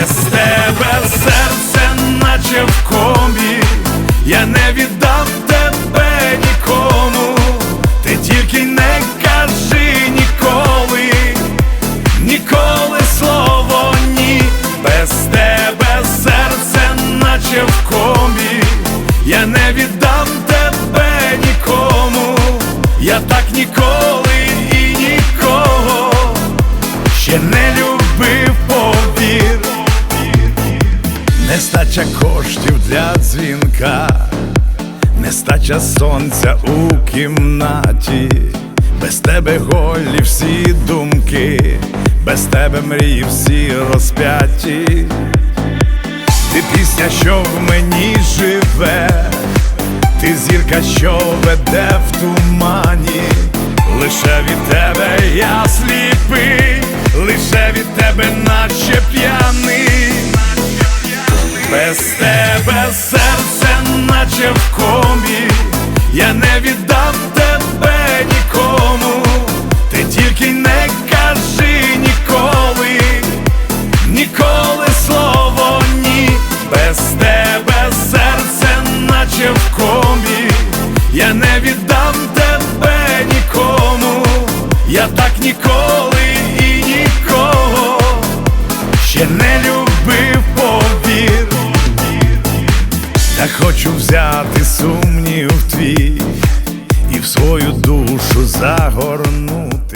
Без тебе серце, наче в комі, я не віддам тебе нікому, ти тільки не кажи ніколи, ніколи слово ні, без тебе серце, наче в комі, я не віддам тебе нікому, я так ніколи і нікого ще не любив нестача коштів для дзвінка, нестача сонця у кімнаті, без тебе голі всі думки, без тебе мрії всі розп'яті, ти пісня, що в мені живе, ти зірка, що веде в тумані, лише від тебе я сліпий, лише від тебе, наче п'яний без тебе серце, наче в комі, я не віддам тебе нікому, ти тільки не кажи ніколи. Ніколи слово ні, без тебе серце, наче в комі, я не віддам тебе нікому, я так ніколи хочу взяти сумнів твій і в свою душу загорнути